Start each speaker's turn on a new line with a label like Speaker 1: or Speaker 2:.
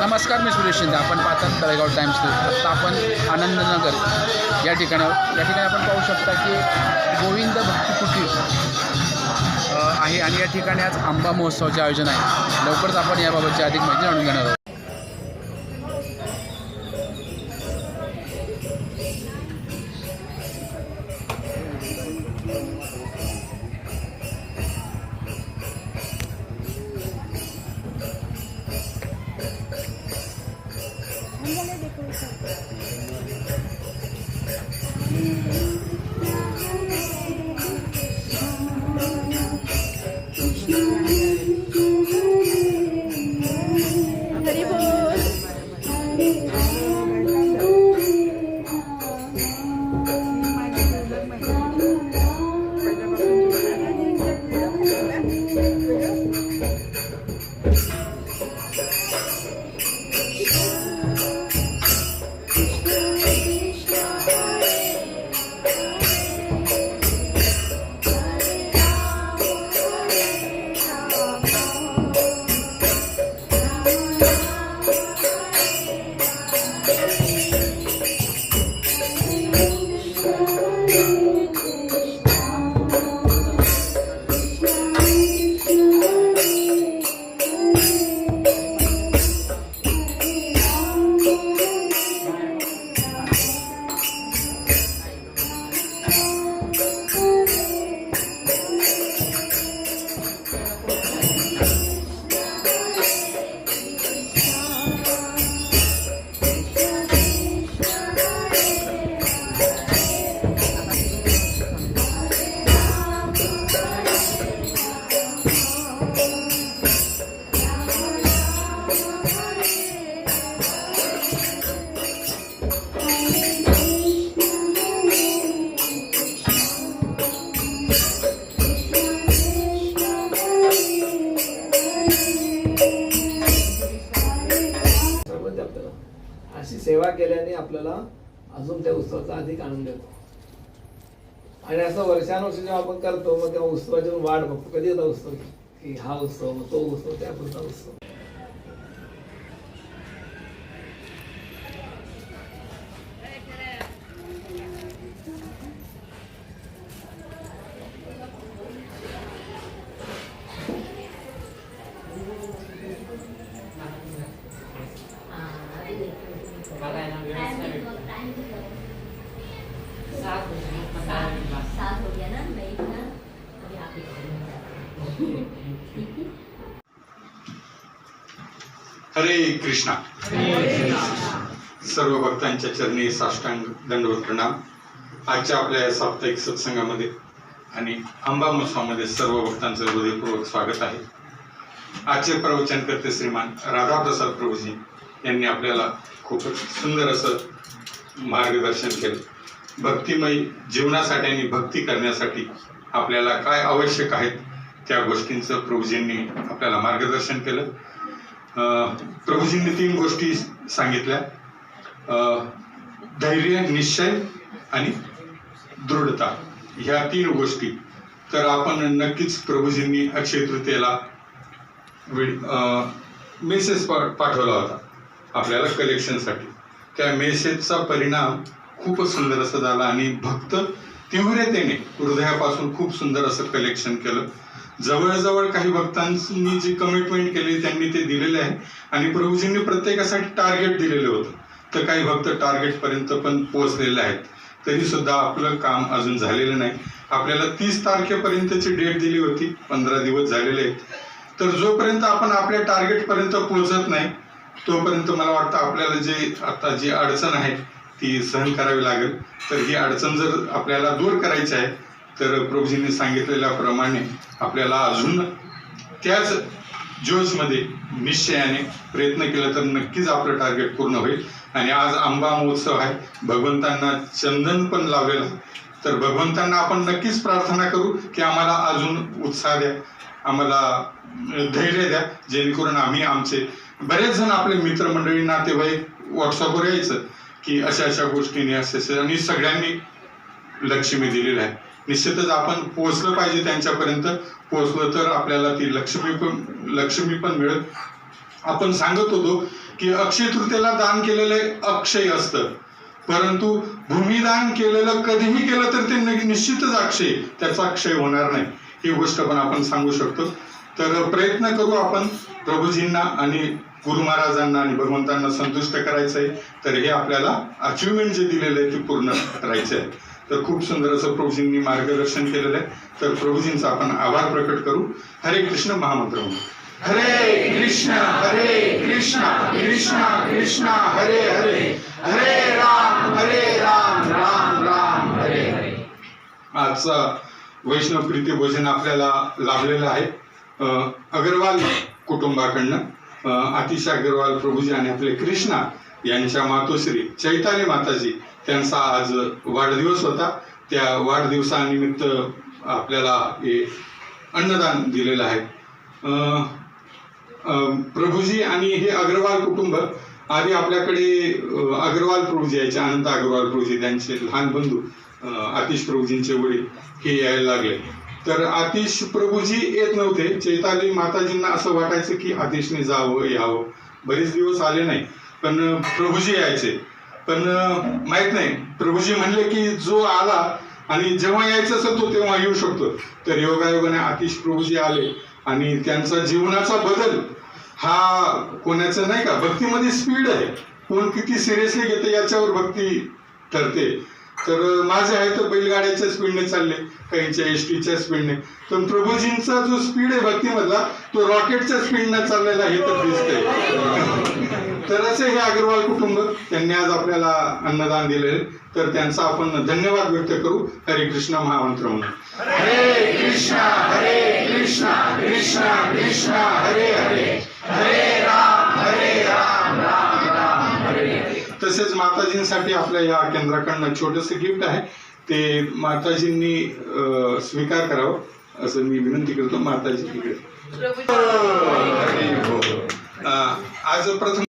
Speaker 1: नमस्कार मी सुरेश शिंदे. आपण पाहतात तळेगाव टाईम्स न्यूज. आपण आनंदनगर या ठिकाणावर. या ठिकाणी आपण पाहू शकता की गोविंद भक्ती कुटीर आहे आणि या ठिकाणी आज आंबा महोत्सवाचे आयोजन आहे. लवकरच आपण याबाबतची अधिक माहिती जाणून घेणार आहोत.
Speaker 2: Thank you.
Speaker 3: मिळते आपल्याला अशी सेवा केल्याने आपल्याला अजून त्या उत्सवाचा अधिक आनंद येतो. आणि असं वर्षानुवर्ष जेव्हा आपण करतो मग तेव्हा उत्सवाची वाट बघतो. कधी येतो उत्सव? की हा उत्सव मग तो उत्सव त्या पुढचा उत्सव.
Speaker 4: हरे कृष्णा. सर्व भक्तांच्या चरणी साष्टांग दंडवत प्रणाम. आजच्या आपल्या या साप्ताहिक सत्संगामध्ये आणि आंबा महोत्सवामध्ये सर्व भक्तांचं हृदयपूर्वक स्वागत आहे. आजचे प्रवचन करते श्रीमान राधाप्रसाद प्रभूजी यांनी आपल्याला खूपच सुंदर असं मार्गदर्शन केलं. भक्तिमय जीवनासाठी आणि भक्ती करण्यासाठी आपल्याला काय आवश्यक आहेत त्या गोष्टींचं प्रभूजींनी आपल्याला मार्गदर्शन केलं. प्रभूजींनी तीन गोष्टी सांगितल्या. धैर्य निश्चय आणि दृढता. ह्या तीन गोष्टी. तर आपण नक्कीच प्रभूजींनी अक्षय तृतीयेला मेसेज पाठवला होता आपल्याला कलेक्शनसाठी त्या मेसेजचा परिणाम खूपच सुंदर असा झाला आणि भक्त तीव्रतेने हृदयापासून खूप सुंदर असं कलेक्शन केलं. जवळजवळ काही भक्तांनी जी कमिटमेंट केली त्यांनी ते दिलेले आहे. आणि प्रभूजींनी प्रत्येकासाठी टार्गेट दिलेलं होतं. तर काही भक्त टार्गेट पर्यंत पण पोहोचलेले आहेत. तरी सुद्धा आपलं काम अजून झालेलं नाही. आपल्याला तीस तारखेपर्यंतची डेट दिली होती. पंधरा दिवस झालेले आहेत. तर जोपर्यंत आपण आपल्या टार्गेटपर्यंत पोहोचत नाही तोपर्यंत मला वाटतं आपल्याला जे आता जी अडचण आहे ती सहन करावी लागेल. तर ही अडचण जर आपल्याला दूर करायची आहे तर प्रभूजींनी सांगितलेल्याप्रमाणे आपल्याला अजून त्याच जोशमध्ये निश्चयाने प्रयत्न केला तर नक्कीच आपलं टार्गेट पूर्ण होईल. आणि आज आंबा महोत्सव आहे. भगवंतांना चंदन पण लावेल तर भगवंतांना आपण नक्कीच प्रार्थना करू की आम्हाला अजून उत्साह द्या. आम्हाला धैर्य द्या. जेणेकरून आम्ही आमचे बरेच जण आपले मित्रमंडळी नातेवाईक व्हॉट्सअपवर यायचं की अशा अशा गोष्टीने असे असे आणि सगळ्यांनी लक्ष्मी दिलेलं आहे. निश्चितच आपण पोहोचलं पाहिजे त्यांच्यापर्यंत. पोहोचलं तर आपल्याला ती लक्ष्मी पण लक्ष्मी पण मिळेल. आपण सांगत होतो की अक्षय तृतीयेला दान केलेलं अक्षय असतं. परंतु भूमिदान केलेलं कधीही केलं तर ते निश्चितच अक्षय त्याचा अक्षय होणार नाही. ही गोष्ट पण आपण सांगू शकतो. तर प्रयत्न करू आपण प्रभूजींना आणि गुरु महाराजांना आणि भगवंतांना संतुष्ट करायचं आहे तर हे आपल्याला अचिव्हमेंट जे दिलेलं आहे ते पूर्ण करायचं आहे तर खूप सुंदर असं प्रभूजींनी मार्गदर्शन केलेलं आहे. तर प्रभूजींचा आपण आभार प्रकट करू. हरे कृष्ण महामंत्र. हरे कृष्ण हरे कृष्ण कृष्ण कृष्ण हरे हरे. हरे राम हरे राम राम राम हरे हरे. आजचा वैष्णव प्रीती भोजन आपल्याला लाभलेलं आहे. अग्रवाल कुटुंबाकडनं अं, आतिश अग्रवाल प्रभूजी आणि आपले कृष्णा यांच्या मातोश्री चैताली माताजी त्यांचा आज वाढदिवस होता. त्या वाढदिवसानिमित्त आपल्याला हे अन्नदान दिलेलं आहे. प्रभूजी आणि हे अग्रवाल कुटुंब आधी आपल्याकडे अग्रवाल प्रभूजी यायचे अनंत अग्रवाल प्रभूजी त्यांचे लहान बंधू आतिश प्रभूजींचे वडील हे यायला लागले. तर आतिश प्रभूजी येत नव्हते. चैताली माताजींना असं वाटायचं की आतिशने जावं यावं. बरेच दिवस आले नाही. पण प्रभूजी यायचे. पण माहीत नाही. प्रभूजी म्हणले की जो आला आणि जेव्हा यायचं असेल तो तेव्हा येऊ शकतो. तर योगायोगाने आतिश प्रभूजी आले आणि त्यांचा जीवनाचा बदल हा कोणाचा नाही का? भक्तीमध्ये स्पीड आहे. कोण किती सिरियसली घेते याच्यावर भक्ती ठरते. तर माझे आहे तर बैलगाड्याच्या स्पीडने चालले काहींच्या एस टीच्या स्पीडने पण प्रभूजींचा जो स्पीड आहे भक्तीमधला तो रॉकेटच्या स्पीडने चाललेला हे तर दिसतंय. तर असे हे अग्रवाल कुटुंब त्यांनी आज आपल्याला अन्नदान दिले तर त्यांचा आपण धन्यवाद व्यक्त करू. हरे कृष्ण महामंत्र म्हणून. हरे कृष्ण हरे कृष्ण कृष्ण कृष्ण हरे हरे. हरे राम. तसेच माताजींसाठी आपल्या या केंद्राकडनं छोटस गिफ्ट आहे. ते माताजींनी स्वीकार करावं असं मी विनंती करतो माताजी इकडे अं, आज प्रथम